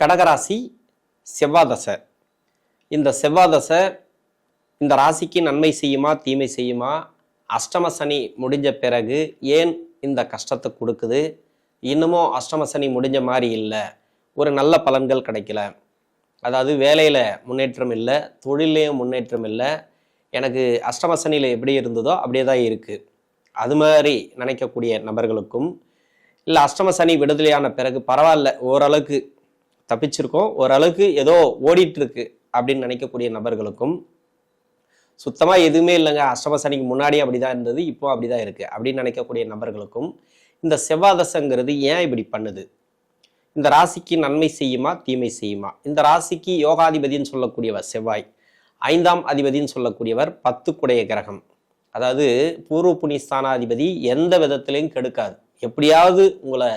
கடகராசி செவ்வாதசை. இந்த செவ்வாதசை இந்த ராசிக்கு நன்மை செய்யுமா தீமை செய்யுமா? அஷ்டம சனி முடிஞ்ச பிறகு ஏன் இந்த கஷ்டத்தை கொடுக்குது? இன்னமும் அஷ்டம சனி முடிஞ்ச மாதிரி இல்லை. ஒரு நல்ல பலன்கள் கிடைக்கல. அதாவது வேலையில் முன்னேற்றம் இல்லை தொழிலையும் முன்னேற்றம் இல்லை. எனக்கு அஷ்டம சனியில் எப்படி இருந்ததோ அப்படியே தான் இருக்குது அது மாதிரி நினைக்கக்கூடிய நபர்களுக்கும் இல்லை அஷ்டம சனி விடுதலையான பிறகு பரவாயில்ல ஓரளவுக்கு தப்பிச்சிருக்கோம். ஓரளவுக்கு ஏதோ ஓடிட்டு இருக்கு அப்படின்னு நினைக்கக்கூடிய நபர்களுக்கும் சுத்தமாக எதுவுமே இல்லைங்க. அஷ்டம சனிக்கு அப்படி தான் இருந்தது இப்போ அப்படிதான் இருக்குது அப்படின்னு நினைக்கக்கூடிய நபர்களுக்கும் இந்த செவ்வாதசங்கிறது ஏன் இப்படி பண்ணுது? இந்த ராசிக்கு நன்மை செய்யுமா தீமை செய்யுமா? இந்த ராசிக்கு யோகாதிபதின்னு சொல்லக்கூடியவர் செவ்வாய் ஐந்தாம் அதிபதின்னு சொல்லக்கூடியவர் பத்துக்குடைய கிரகம். அதாவது பூர்வ புனிஸ்தானாதிபதி எந்த விதத்திலையும் கெடுக்காது. எப்படியாவது உங்களை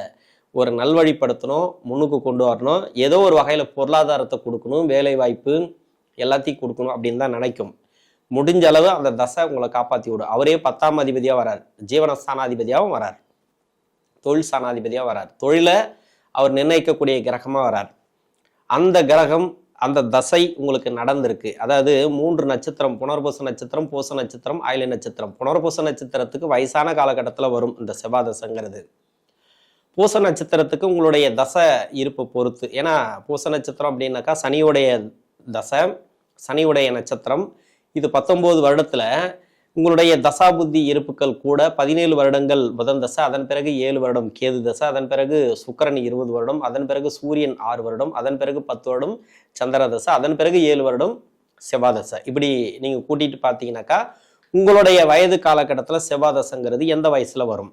ஒரு நல்வழிப்படுத்தணும் முன்னுக்கு கொண்டு வரணும். ஏதோ ஒரு வகையில் பொருளாதாரத்தை கொடுக்கணும் வேலை வாய்ப்பு எல்லாத்தையும் கொடுக்கணும் அப்படின்னு தான் நினைக்கும். முடிஞ்ச அளவு அந்த தசை உங்களை காப்பாற்றி விடும். அவரே பத்தாம் அதிபதியாக வரார். ஜீவனஸ்தானாதிபதியாகவும் வரார். தொழில் ஸ்தானாதிபதியாக வரார். தொழிலை அவர் நிர்ணயிக்கக்கூடிய கிரகமாக வரார். அந்த கிரகம் அந்த தசை உங்களுக்கு நடந்திருக்கு. அதாவது மூன்று நட்சத்திரம் புனர்பூச நட்சத்திரம் பூச நட்சத்திரம் ஆயில நட்சத்திரம். புனர்பூச நட்சத்திரத்துக்கு வயசான காலகட்டத்தில் வரும் இந்த செவ்வாதசங்கிறது. பூச நட்சத்திரத்துக்கு உங்களுடைய தசை இருப்பு பொறுத்து. ஏன்னா பூச நட்சத்திரம் அப்படின்னாக்கா சனியுடைய தசை சனியுடைய நட்சத்திரம். இது பத்தொம்போது வருடத்துல உங்களுடைய தசா புத்தி இருப்புகள் கூட பதினேழு வருடங்கள் புதன் தசை அதன் பிறகு ஏழு வருடம் கேது தசை அதன் பிறகு சுக்கரன் இருபது வருடம் அதன் பிறகு சூரியன் ஆறு வருடம் அதன் பிறகு பத்து வருடம் சந்திர தசை அதன் பிறகு ஏழு வருடம் செவ்வாதசை இப்படி நீங்கள் கூட்டிட்டு பார்த்தீங்கன்னாக்கா உங்களுடைய வயது காலகட்டத்தில் செவ்வாதசைங்கிறது எந்த வயசில் வரும்?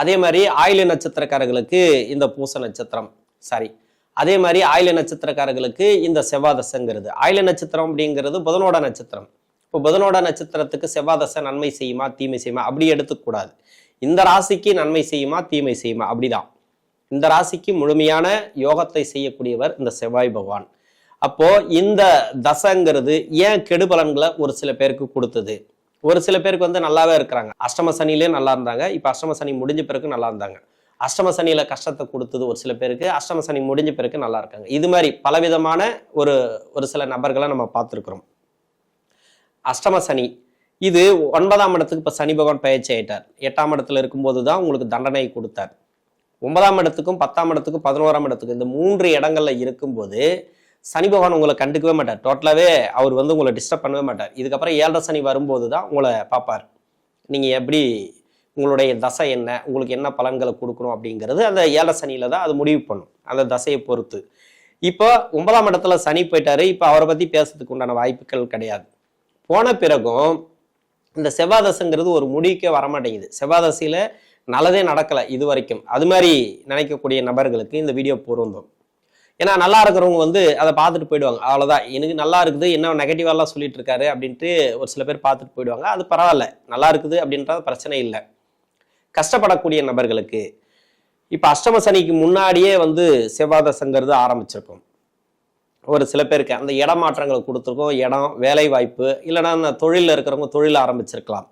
அதே மாதிரி ஆயில நட்சத்திரக்காரர்களுக்கு இந்த பூச நட்சத்திரம் சாரி அதே மாதிரி ஆயில நட்சத்திரக்காரர்களுக்கு இந்த செவ்வாதசங்கிறது. ஆயில நட்சத்திரம் அப்படிங்கிறது புதனோட நட்சத்திரம். இப்போ புதனோட நட்சத்திரத்துக்கு செவ்வாதசை நன்மை செய்யுமா தீமை செய்யுமா? அப்படி எடுத்துக்கூடாது. இந்த ராசிக்கு நன்மை செய்யுமா தீமை செய்யுமா? அப்படிதான். இந்த ராசிக்கு முழுமையான யோகத்தை செய்யக்கூடியவர் இந்த செவ்வாய் பகவான். அப்போ இந்த தசைங்கிறது ஏன் கெடுபலன்களை ஒரு சில பேருக்கு கொடுத்தது? ஒரு சில பேருக்கு வந்து நல்லாவே இருக்கிறாங்க. அஷ்டம சனிலே நல்லா இருந்தாங்க. இப்போ அஷ்டம சனி முடிஞ்ச பிறகு நல்லா இருந்தாங்க. அஷ்டம சனியில கஷ்டத்தை கொடுத்தது ஒரு சில பேருக்கு அஷ்டம சனி முடிஞ்ச பிறகு நல்லா இருக்காங்க. இது மாதிரி பலவிதமான ஒரு ஒரு சில நபர்களை நம்ம பார்த்துருக்குறோம். அஷ்டம சனி இது ஒன்பதாம் இடத்துக்கு இப்போ சனி பகவான் பயிற்சி ஆயிட்டார். எட்டாம் இடத்துல இருக்கும்போது தான் உங்களுக்கு தண்டனை கொடுத்தார். ஒன்பதாம் இடத்துக்கும் பத்தாம் இடத்துக்கும் பதினோராம் இடத்துக்கும் இந்த மூன்று இடங்கள்ல இருக்கும்போது சனி பகவான் உங்களை கண்டுக்கவே மாட்டார். டோட்டலாகவே அவர் வந்து உங்களை டிஸ்டர்ப் பண்ணவே மாட்டார். இதுக்கப்புறம் ஏழரை சனி வரும்போது தான் உங்களை பார்ப்பார். நீங்கள் எப்படி உங்களுடைய தசை என்ன உங்களுக்கு என்ன பலன்களை கொடுக்கணும் அப்படிங்கிறது அந்த ஏழரை சனியில் தான் அது முடிவு பண்ணும். அந்த தசையை பொறுத்து. இப்போ ஒன்பதாம் இடத்துல சனி போயிட்டாரு. இப்போ அவரை பற்றி பேசுறதுக்கு உண்டான வாய்ப்புகள் கிடையாது. போன பிறகும் இந்த செவ்வாதசைங்கிறது ஒரு முடிவுக்கே வரமாட்டேங்குது. செவ்வாதசையில் நல்லதே நடக்கலை இது வரைக்கும் அது மாதிரி நினைக்கக்கூடிய நபர்களுக்கு இந்த வீடியோ பொருந்தும் ஏன்னா நல்லா இருக்கிறவங்க வந்து அதை பார்த்துட்டு போயிடுவாங்க. அவ்வளோதான் எனக்கு நல்லா இருக்குது என்ன நெகட்டிவாலாம் சொல்லிட்டு இருக்காரு அப்படின்ட்டு ஒரு சில பேர் பார்த்துட்டு போயிடுவாங்க. அது பரவாயில்ல. நல்லா இருக்குது அப்படின்றது பிரச்சனை இல்லை. கஷ்டப்படக்கூடிய நபர்களுக்கு இப்போ அஷ்டம சனிக்கு முன்னாடியே வந்து செவ்வாதசங்கிறது ஆரம்பிச்சிருக்கும். ஒரு சில பேருக்கு அந்த இடமாற்றங்களை கொடுத்துருக்கோம். இடம் வேலை வாய்ப்பு இல்லைன்னா அந்த தொழிலில் இருக்கிறவங்க தொழில் ஆரம்பிச்சிருக்கலாம்.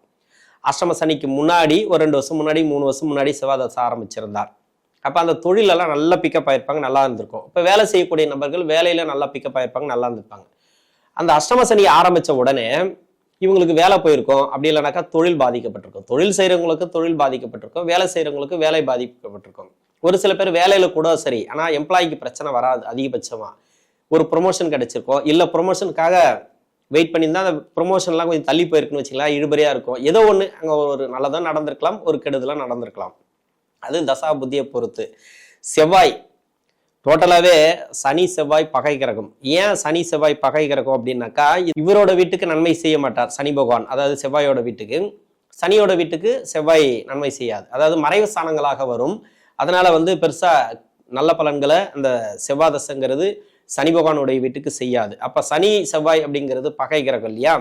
அஷ்டம சனிக்கு முன்னாடி ஒரு ரெண்டு வருஷம் முன்னாடி மூணு வருஷம் முன்னாடி செவ்வாதசை ஆரம்பிச்சிருந்தார். அப்போ அந்த தொழிலெல்லாம் நல்லா பிக்கப் ஆயிருப்பாங்க நல்லா இருந்திருக்கும். இப்போ வேலை செய்யக்கூடிய நபர்கள் வேலையில நல்லா பிக்கப் ஆயிருப்பாங்க நல்லா இருந்திருப்பாங்க. அந்த அஷ்டம சனி ஆரம்பித்த உடனே இவங்களுக்கு வேலை போயிருக்கும். அப்படி இல்லைனாக்கா தொழில் பாதிக்கப்பட்டிருக்கும். தொழில் செய்கிறவங்களுக்கு தொழில் பாதிக்கப்பட்டிருக்கும். வேலை செய்கிறவங்களுக்கு வேலை பாதிக்கப்பட்டிருக்கும். ஒரு சில பேர் வேலையில் கூட சரி ஆனால் எம்ப்ளாய்க்கு பிரச்சனை வராது அதிகபட்சமாக ஒரு ப்ரொமோஷன் கிடைச்சிருக்கும் இல்லை ப்ரொமோஷனுக்காக வெயிட் பண்ணியிருந்தா அந்த ப்ரொமோஷன்லாம் கொஞ்சம் தள்ளி போயிருக்குன்னு வச்சுக்கலாம் இழுபறியாக இருக்கும். ஏதோ ஒன்று அங்கே ஒரு நல்லதாக நடந்திருக்கலாம் ஒரு கெடுதலாக நடந்திருக்கலாம். அது தசா புத்தியை பொறுத்து. செவ்வாய் டோட்டலாகவே சனி செவ்வாய் பகை கிரகம். ஏன் சனி செவ்வாய் பகை கிரகம் அப்படின்னாக்கா இவரோட வீட்டுக்கு நன்மை செய்ய மாட்டார் சனி பகவான். அதாவது செவ்வாயோட வீட்டுக்கு. சனியோட வீட்டுக்கு செவ்வாய் நன்மை செய்யாது. அதாவது மறைவு ஸ்தானங்களாக வரும். அதனால வந்து பெருசா நல்ல பலன்களை அந்த செவ்வாதசங்கிறது சனி பகவானுடைய வீட்டுக்கு செய்யாது. அப்ப சனி செவ்வாய் அப்படிங்கிறது பகை கிரகம் இல்லையா?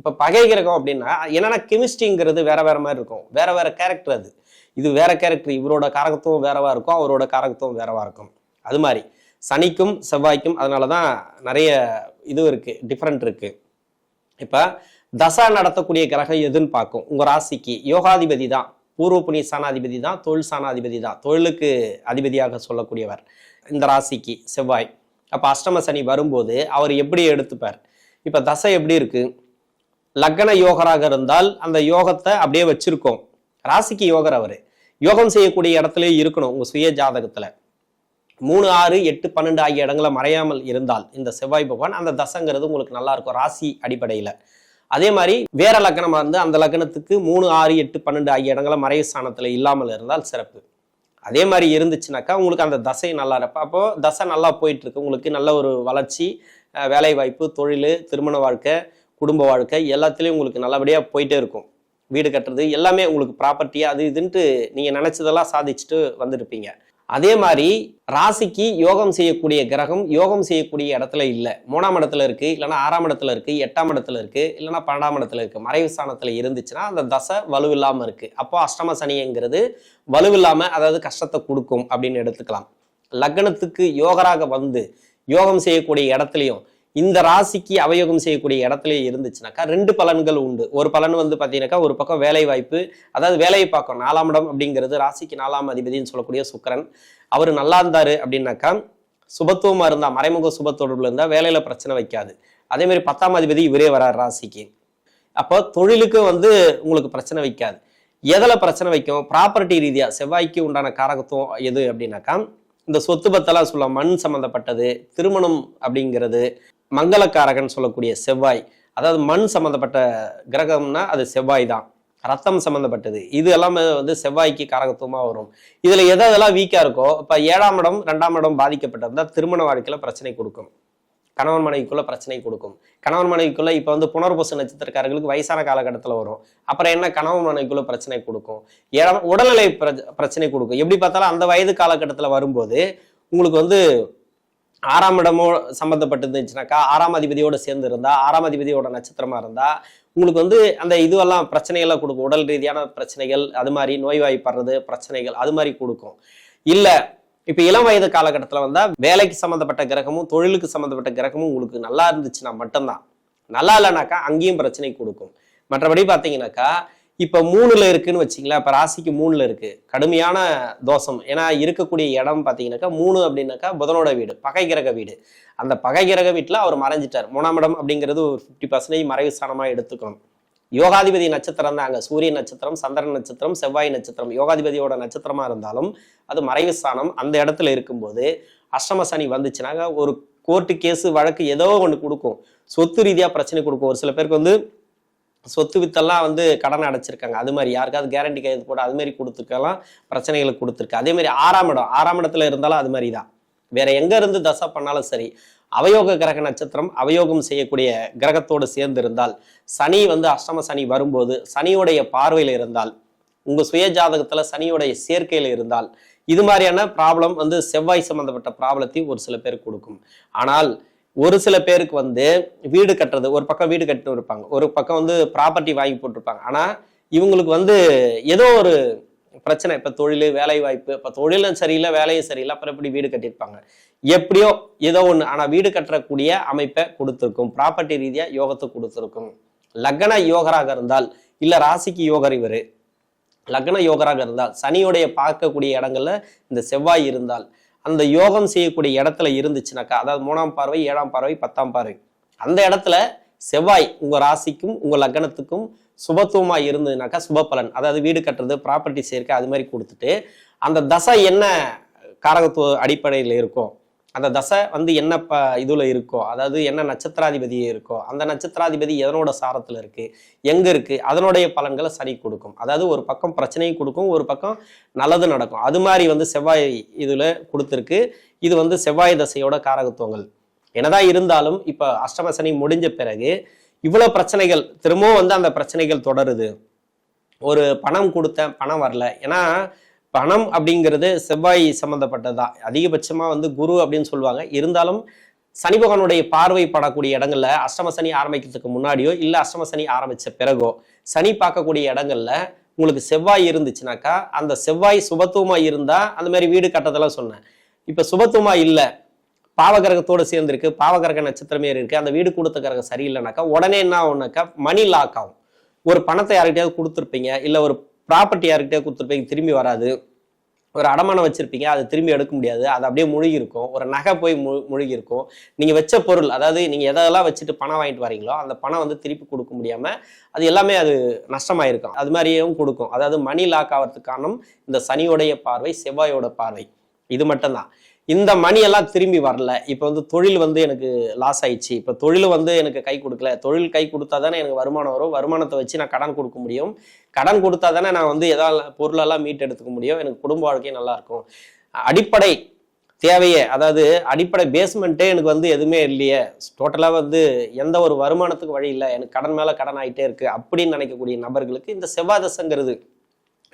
இப்ப பகை கிரகம் அப்படின்னா என்னன்னா கெமிஸ்ட்ரிங்கிறது வேற வேற மாதிரி இருக்கும். வேற வேற கேரக்டர் அது. இது வேற கேரக்டர் இவரோட காரகத்துவம் வேறவா இருக்கும் அவரோட காரகத்துவம் வேறவா இருக்கும். அது மாதிரி. சனிக்கும் செவ்வாய்க்கும் அதனால தான் நிறைய இது இருக்கு டிஃப்ரெண்ட் இருக்கு. இப்போ தசா நடத்தக்கூடிய கிரகம் எதுன்னு பார்க்கும். உங்கள் ராசிக்கு யோகாதிபதி தான் பூர்வ புண்ணிய சாணாதிபதி தான் தொழில் சாணாதிபதி தான். தொழிலுக்கு அதிபதியாக சொல்லக்கூடியவர் இந்த ராசிக்கு செவ்வாய். அப்போ அஷ்டம சனி வரும்போது அவர் எப்படி எடுத்துப்பார்? இப்போ தசை எப்படி இருக்கு? லக்ன யோகராக இருந்தால் அந்த யோகத்தை அப்படியே வச்சிருக்கோம். ராசிக்கு யோகர் அவர். யோகம் செய்யக்கூடிய இடத்துல இருக்கணும் உங்க சுய ஜாதகத்துல. மூணு ஆறு எட்டு பன்னெண்டு ஆகிய இடங்களை மறையாமல் இருந்தால் இந்த செவ்வாய் பகவான் அந்த தசைங்கிறது உங்களுக்கு நல்லா இருக்கும் ராசி அடிப்படையில். அதே மாதிரி வேற லக்கணமாக இருந்து அந்த லக்னத்துக்கு மூணு ஆறு எட்டு பன்னெண்டு ஆகிய இடங்களை மறைவு ஸ்தானத்தில் இல்லாமல் இருந்தால் சிறப்பு. அதே மாதிரி இருந்துச்சுனாக்கா உங்களுக்கு அந்த தசை நல்லா இருப்போம் அப்போ தசை நல்லா போயிட்டு இருக்கு உங்களுக்கு நல்ல ஒரு வளர்ச்சி வேலைவாய்ப்பு வேலை வாய்ப்பு தொழில் திருமண வாழ்க்கை குடும்ப வாழ்க்கை எல்லாத்துலேயும் உங்களுக்கு நல்லபடியாக போயிட்டே இருக்கும். வீடு கட்டுறது எல்லாமே உங்களுக்கு ப்ராப்பர்ட்டி அது இதுன்ட்டு நீங்கள் நினச்சதெல்லாம் சாதிச்சுட்டு வந்திருப்பீங்க. அதே மாதிரி ராசிக்கு யோகம் செய்யக்கூடிய கிரகம் யோகம் செய்யக்கூடிய இடத்துல இல்லை. மூணாம் இடத்துல இருக்கு இல்லைன்னா ஆறாம் இடத்துல இருக்கு எட்டாம் இடத்துல இருக்கு இல்லைன்னா பன்னெண்டாம் இடத்துல இருக்கு. மறைவு ஸ்தானத்துல இருந்துச்சுன்னா அந்த தசை வலுவில்லாம இருக்கு. அப்போ அஷ்டம சனிங்கிறது வலுவில்லாம அதாவது கஷ்டத்தை கொடுக்கும் அப்படின்னு எடுத்துக்கலாம். லக்னத்துக்கு யோகராக வந்து யோகம் செய்யக்கூடிய இடத்துலையும் இந்த ராசிக்கு அவயோகம் செய்யக்கூடிய இடத்துல இருந்துச்சுனாக்கா ரெண்டு பலன்கள் உண்டு. ஒரு பலன் வந்து பார்த்தீங்கன்னாக்கா ஒரு பக்கம் வேலை வாய்ப்பு அதாவது வேலையை பார்க்கும் நாலாம் இடம் அப்படிங்கிறது ராசிக்கு நாலாம் அதிபதினு சொல்லக்கூடிய சுக்கரன். அவர் நல்லா இருந்தார் அப்படின்னாக்கா சுபத்துவமாக இருந்தால் மறைமுக சுபத்தொடர்பில் இருந்தால் வேலையில் பிரச்சனை வைக்காது. அதே மாதிரி பத்தாம் அதிபதி இவரே வரார் ராசிக்கு. அப்போ தொழிலுக்கு வந்து உங்களுக்கு பிரச்சனை வைக்காது. எதில் பிரச்சனை வைக்கும்? ப்ராப்பர்ட்டி ரீதியாக செவ்வாய்க்கு உண்டான காரகத்துவம் எது அப்படின்னாக்கா இந்த சொத்து பத்தெல்லாம் சொல்லலாம் மண் சம்மந்தப்பட்டது திருமணம் அப்படிங்கிறது மங்களக்காரகன் சொல்லக்கூடிய செவ்வாய். அதாவது மண் சம்மந்தப்பட்ட கிரகம்னா அது செவ்வாய் தான். ரத்தம் சம்மந்தப்பட்டது இது எல்லாமே வந்து செவ்வாய்க்கு காரகத்துவமாக வரும். இதில் எதை எதெல்லாம் வீக்காக இருக்கோ இப்போ ஏழாம் இடம் ரெண்டாம் இடம் பாதிக்கப்பட்டிருந்தால் திருமண வாழ்க்கையில் பிரச்சனை கொடுக்கும். கணவன் மனைவிக்குள்ள பிரச்சனை கொடுக்கும். கணவன் மனைவிக்குள்ள இப்போ வந்து புனர்பூச நட்சத்திரக்காரர்களுக்கு வயசான காலகட்டத்தில் வரும். அப்புறம் என்ன? கணவன் மனைவிக்குள்ள பிரச்சனை கொடுக்கும். ஏழாம் உடல்நிலை பிர- பிரச்சனை கொடுக்கும். எப்படி பார்த்தாலும் அந்த வயது காலகட்டத்தில் வரும்போது உங்களுக்கு வந்து ஆறாம் இடமோ சம்மந்தப்பட்டு இருந்துச்சுனாக்கா ஆறாம் அதிபதியோட சேர்ந்து இருந்தா ஆறாம் அதிபதியோட நட்சத்திரமா இருந்தா உங்களுக்கு வந்து அந்த இதுவெல்லாம் பிரச்சனைகளை கொடுக்கும். உடல் ரீதியான பிரச்சனைகள் அது மாதிரி நோய்வாய்ப்படுறது பிரச்சனைகள் அது மாதிரி கொடுக்கும். இல்ல இப்ப இளம் வயது காலகட்டத்தில் வந்தா வேலைக்கு சம்மந்தப்பட்ட கிரகமும் தொழிலுக்கு சம்மந்தப்பட்ட கிரகமும் உங்களுக்கு நல்லா இருந்துச்சுன்னா மட்டும்தான். நல்லா இல்லைனாக்கா அங்கேயும் பிரச்சனை கொடுக்கும். மற்றபடி பார்த்தீங்கன்னாக்கா இப்போ மூணுல இருக்குன்னு வச்சிங்களேன் இப்போ ராசிக்கு மூணுல இருக்கு. கடுமையான தோஷம். ஏன்னா இருக்கக்கூடிய இடம் பார்த்தீங்கன்னாக்கா மூணு அப்படின்னாக்கா புதனோட வீடு பகை கிரக வீடு. அந்த பகை கிரக வீட்டில் அவர் மறைஞ்சிட்டார். மூணாம் இடம் அப்படிங்கிறது ஒரு ஃபிஃப்டி பர்சன்டேஜ் மறைவு ஸ்தானமாக எடுத்துக்கணும். யோகாதிபதி நட்சத்திரம் தான் அங்கே சூரிய நட்சத்திரம் சந்திரன் நட்சத்திரம் செவ்வாய் நட்சத்திரம். யோகாதிபதியோட நட்சத்திரமாக இருந்தாலும் அது மறைவு ஸ்தானம் அந்த இடத்துல இருக்கும்போது அஷ்டம சனி வந்துச்சுனாக்க ஒரு கோர்ட்டு கேஸு வழக்கு ஏதோ ஒன்று கொடுக்கும். சொத்து ரீதியாக பிரச்சனை கொடுக்கும். ஒரு சில பேருக்கு வந்து சொத்து வித்தெல்லாம் வந்து கடன் அடைச்சிருக்காங்க. அது மாதிரி யாருக்காவது கேரண்டி கைது போட அது மாதிரி கொடுத்துருக்கலாம் பிரச்சனைகளை கொடுத்துருக்கு. அதே மாதிரி ஆறாம் இடம் ஆறாம் இடத்துல இருந்தாலும் அது மாதிரி தான். வேற எங்க இருந்து தசை பண்ணாலும் சரி அவயோக கிரக நட்சத்திரம் அவயோகம் செய்யக்கூடிய கிரகத்தோடு சேர்ந்து இருந்தால் சனி வந்து அஷ்டம சனி வரும்போது சனியுடைய பார்வையில் இருந்தால் உங்க சுய ஜாதகத்துல சனியுடைய சேர்க்கையில் இருந்தால் இது மாதிரியான ப்ராப்ளம் வந்து செவ்வாய் சம்பந்தப்பட்ட ப்ராப்ளத்தையும் ஒரு சில பேர் கொடுக்கும். ஆனால் ஒரு சில பேருக்கு வந்து வீடு கட்டுறது ஒரு பக்கம் வீடு கட்டு இருப்பாங்க. ஒரு பக்கம் வந்து ப்ராப்பர்ட்டி வாங்கி போட்டிருப்பாங்க. ஆனா இவங்களுக்கு வந்து ஏதோ ஒரு பிரச்சனை. இப்ப தொழில் வேலை வாய்ப்பு இப்ப தொழிலும் சரியில்லை வேலையும் சரியில்லை அப்புறம் எப்படி வீடு கட்டியிருப்பாங்க? எப்படியோ ஏதோ ஒண்ணு. ஆனா வீடு கட்டக்கூடிய அமைப்பை கொடுத்துருக்கும். ப்ராப்பர்ட்டி ரீதியா யோகத்தை கொடுத்துருக்கும். லக்ன யோகராக இருந்தால் இல்ல ராசிக்கு யோகர் இவர் லக்ன யோகராக இருந்தால் சனியுடைய பார்க்கக்கூடிய இடங்கள்ல இந்த செவ்வாய் இருந்தால் அந்த யோகம் செய்யக்கூடிய இடத்துல இருந்துச்சுனாக்கா அதாவது மூணாம் பார்வை ஏழாம் பார்வை பத்தாம் பார்வை அந்த இடத்துல செவ்வாய் உங்க ராசிக்கும் உங்க லக்னத்துக்கும் சுபத்துவமா இருந்ததுனாக்கா சுப பலன் அதாவது வீடு கட்டுறது ப்ராப்பர்ட்டி சேர்க்கை அது மாதிரி கொடுத்துட்டு அந்த தசை என்ன காரகத்துவ அடிப்படையில் இருக்கோ அந்த தசை வந்து என்ன ப இதுல இருக்கோ அதாவது என்ன நட்சத்திராதிபதி இருக்கோ அந்த நட்சத்திராதிபதி எதனோட சாரத்துல இருக்கு எங்க இருக்கு அதனுடைய பலன்களை சனி கொடுக்கும். அதாவது ஒரு பக்கம் பிரச்சனையும் கொடுக்கும் ஒரு பக்கம் நல்லது நடக்கும். அது மாதிரி வந்து செவ்வாய் இதுல கொடுத்துருக்கு. இது வந்து செவ்வாய் தசையோட காரகத்துவங்கள். என்னதான் இருந்தாலும் இப்ப அஷ்டம சனி முடிஞ்ச பிறகு இவ்வளவு பிரச்சனைகள் திரும்பவும் வந்து அந்த பிரச்சனைகள் தொடருது. ஒரு பணம் கொடுத்தேன் பணம் வரல. ஏன்னா பணம் அப்படிங்கிறது செவ்வாய் சம்மந்தப்பட்டதா அதிகபட்சமாக வந்து குரு அப்படின்னு சொல்லுவாங்க. இருந்தாலும் சனி பகவானுடைய பார்வை படக்கூடிய இடங்கள்ல அஷ்டம சனி ஆரம்பிக்கிறதுக்கு முன்னாடியோ இல்லை அஷ்டம சனி ஆரம்பித்த பிறகோ சனி பார்க்கக்கூடிய இடங்கள்ல உங்களுக்கு செவ்வாய் இருந்துச்சுனாக்கா அந்த செவ்வாய் சுபத்துவமாக இருந்தால் அந்த மாதிரி வீடு கட்டதெல்லாம் சொன்னேன். இப்போ சுபத்துவமாக இல்லை. பாவகிரகத்தோடு சேர்ந்துருக்கு. பாவகிரக நட்சத்திரமே இருக்குது அந்த வீடு கொடுத்த கிரகம் சரியில்லைனாக்கா உடனே என்ன ஆகும்னாக்கா மணி லாக் ஆகும். ஒரு பணத்தை யார்கிட்டயாவது கொடுத்துருப்பீங்க இல்லை ஒரு ப்ராப்பர்ட்டி யார்கிட்டே கொடுத்துருப்பீங்க திரும்பி வராது. ஒரு அடமானம் வச்சிருப்பீங்க அதை திரும்பி எடுக்க முடியாது. அது அப்படியே முழுகி இருக்கும் ஒரு நகை போய் மு முழுகி இருக்கும் வச்ச பொருள் அதாவது நீங்கள் எதெல்லாம் வச்சுட்டு பணம் வாங்கிட்டு வரீங்களோ அந்த பணம் வந்து திருப்பி கொடுக்க முடியாமல் அது எல்லாமே அது நஷ்டமாயிருக்கும். அது மாதிரியும் கொடுக்கும். அதாவது மணி லாக் ஆகிறதுக்கான இந்த சனியோடைய பார்வை செவ்வாயோட பார்வை. இது மட்டும்தான். இந்த மணி எல்லாம் திரும்பி வரல. இப்போ வந்து தொழில் வந்து எனக்கு லாஸ் ஆயிடுச்சு. இப்போ தொழில் வந்து எனக்கு கை கொடுக்கல. தொழில் கை கொடுத்தா தானே எனக்கு வருமானம் வரும். வருமானத்தை வச்சு நான் கடன் கொடுக்க முடியும். கடன் கொடுத்தா தானே நான் வந்து எதாவது பொருளெல்லாம் மீட் எடுத்துக்க முடியும். எனக்கு குடும்ப வாழ்க்கையும் நல்லா இருக்கும். அடிப்படை தேவையே அதாவது அடிப்படை பேஸ்மெண்ட்டே எனக்கு வந்து எதுவுமே இல்லையே. டோட்டலாக வந்து எந்த ஒரு வருமானத்துக்கு வழி இல்லை. எனக்கு கடன் மேலே கடன் ஆகிட்டே இருக்கு. அப்படின்னு நினைக்கக்கூடிய நபர்களுக்கு இந்த செவ்வாதசங்கிறது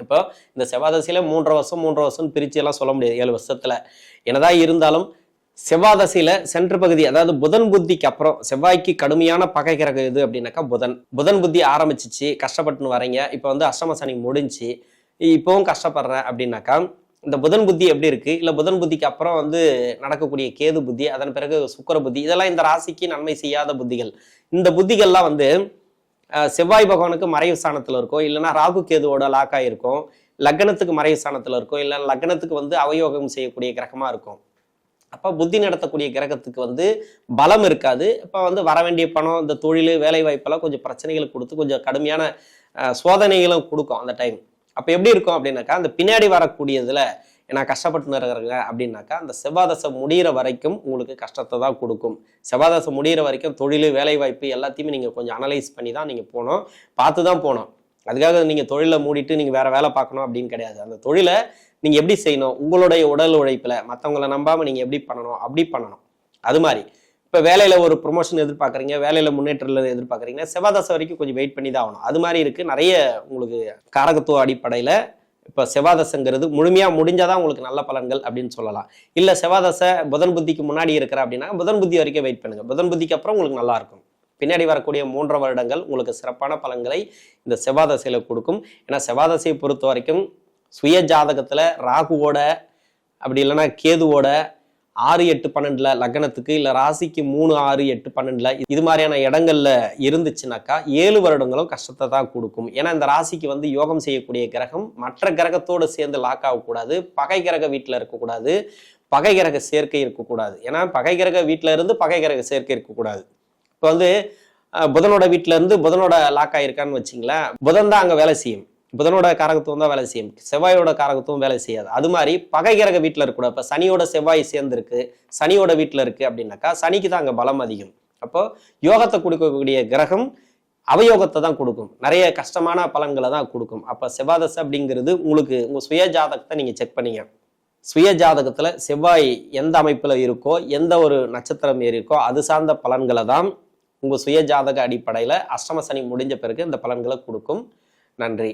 இப்போ இந்த செவ்வாதசையில மூன்றரை வருஷம் மூன்றரை வருஷம் பிரிச்சு எல்லாம் சொல்ல முடியாது. ஏழு வருஷத்துல. என்னதான் இருந்தாலும் செவ்வாதசையில சென்ட்ரு பகுதி அதாவது புதன் புத்திக்கு அப்புறம் செவ்வாய்க்கு கடுமையான பகை கிரகம் எது அப்படின்னாக்கா புதன். புதன் புத்தி ஆரம்பிச்சிச்சு கஷ்டப்பட்டுன்னு வரீங்க. இப்போ வந்து அஷ்டம சனி முடிஞ்சு இப்போவும் கஷ்டப்படுறேன் அப்படின்னாக்கா இந்த புதன் புத்தி எப்படி இருக்கு? இல்ல புதன் புத்திக்கு அப்புறம் வந்து நடக்கக்கூடிய கேது புத்தி அதன் பிறகு சுக்கர புத்தி இதெல்லாம் இந்த ராசிக்கு நன்மை செய்யாத புத்திகள். இந்த புத்திகள்லாம் வந்து செவ்வாய் பகவானுக்கு மறைவு ஸ்தானத்தில் இருக்கும். இல்லைன்னா ராகு கேதுவோட லாக் ஆயிருக்கும். லக்னத்துக்கு மறைவு ஸ்தானத்தில் இருக்கும். இல்லை லக்னத்துக்கு வந்து அவயோகம் செய்யக்கூடிய கிரகமாக இருக்கும். அப்போ புத்தி நடத்தக்கூடிய கிரகத்துக்கு வந்து பலம் இருக்காது. இப்போ வந்து வர வேண்டிய பணம் இந்த தொழில் வேலை வாய்ப்பெல்லாம் கொஞ்சம் பிரச்சனைகளை கொடுத்து கொஞ்சம் கடுமையான சோதனைகளும் கொடுக்கும் அந்த டைம் அப்போ எப்படி இருக்கும் அப்படின்னாக்கா அந்த பின்னாடி வரக்கூடியதில் நான் கஷ்டப்பட்டு இருக்கிறேங்க அப்படின்னாக்கா அந்த செவ்வாதசை முடிகிற வரைக்கும் உங்களுக்கு கஷ்டத்தை தான் கொடுக்கும். செவ்வாதசை முடிகிற வரைக்கும் தொழில் வேலைவாய்ப்பு எல்லாத்தையுமே நீங்கள் கொஞ்சம் அனலைஸ் பண்ணி தான் நீங்கள் போகணும். பார்த்து தான் போகணும். அதுக்காக நீங்கள் தொழிலை மூடிட்டு நீங்கள் வேறு வேலை பார்க்கணும் அப்படின்னு கிடையாது. அந்த தொழிலை நீங்கள் எப்படி செய்யணும்? உங்களுடைய உடல் உழைப்பில் மற்றவங்களை நம்பாமல் நீங்கள் எப்படி பண்ணணும்? அப்படி பண்ணணும். அது மாதிரி. இப்போ வேலையில் ஒரு ப்ரொமோஷன் எதிர்பார்க்குறீங்க வேலையில் முன்னேற்றத்தில் எதிர்பார்க்குறீங்கன்னா செவ்வாதசை வரைக்கும் கொஞ்சம் வெயிட் பண்ணி தான் ஆகணும். அது மாதிரி இருக்குது நிறைய உங்களுக்கு காரகத்துவ அடிப்படையில் இப்போ செவ்வாதசங்கிறது முழுமையாக முடிஞ்சாதான் உங்களுக்கு நல்ல பலன்கள் அப்படின்னு சொல்லலாம். இல்லை செவ்வாதசை புதன் புத்திக்கு முன்னாடி இருக்கிற அப்படின்னா புதன் புத்தி வரைக்கும் வெயிட் பண்ணுங்க. புதன் புத்திக்கு அப்புறம் உங்களுக்கு நல்லா இருக்கும். பின்னாடி வரக்கூடிய மூன்றரை வருடங்கள் உங்களுக்கு சிறப்பான பலன்களை இந்த செவ்வாதசையில் கொடுக்கும். ஏன்னா செவ்வாதசையை பொறுத்த வரைக்கும் சுய ஜாதகத்தில் ராகுவோட அப்படி இல்லைன்னா கேதுவோட ஆறு எட்டு பன்னெண்டுல லக்னத்துக்கு இல்லை ராசிக்கு மூணு ஆறு எட்டு பன்னெண்டுல இது மாதிரியான இடங்கள்ல இருந்துச்சுனாக்கா ஏழு வருடங்களும் கஷ்டத்தை தான் கொடுக்கும். ஏன்னா இந்த ராசிக்கு வந்து யோகம் செய்யக்கூடிய கிரகம். மற்ற கிரகத்தோடு சேர்ந்து லாக் ஆகக்கூடாது. பகை கிரக வீட்டில் இருக்கக்கூடாது. பகை கிரக சேர்க்கை இருக்கக்கூடாது. ஏன்னா பகை கிரக வீட்டில் இருந்து பகை கிரக சேர்க்கை இருக்கக்கூடாது. இப்போ வந்து புதனோட வீட்டில இருந்து புதனோட லாக் ஆயிருக்கான்னு வச்சிங்களேன். புதன் தான் அங்கே வேலை செய்யும். புதனோட காரகத்துவம் தான் வேலை செய்யும். செவ்வாயோட காரகத்துவம் வேலை செய்யாது. அது மாதிரி பகை கிரக வீட்டில் இருக்கக்கூடாது இப்போ சனியோட செவ்வாய் சேர்ந்துருக்கு. சனியோட வீட்டில் இருக்கு அப்படின்னாக்கா சனிக்கு தான் அங்கே பலம் அதிகம். அப்போ யோகத்தை கொடுக்கக்கூடிய கிரகம் அவயோகத்தை தான் கொடுக்கும். நிறைய கஷ்டமான பலன்களை தான் கொடுக்கும். அப்போ செவ்வாதசை அப்படிங்கிறது உங்களுக்கு உங்கள் சுய ஜாதகத்தை நீங்கள் செக் பண்ணீங்க. சுய ஜாதகத்தில் செவ்வாய் எந்த அமைப்பில் இருக்கோ எந்த ஒரு நட்சத்திரம் ஏறி இருக்கோ அது சார்ந்த பலன்களை தான் உங்கள் சுய ஜாதக அடிப்படையில் அஷ்டம சனி முடிஞ்ச பிறகு இந்த பலன்களை கொடுக்கும். நன்றி.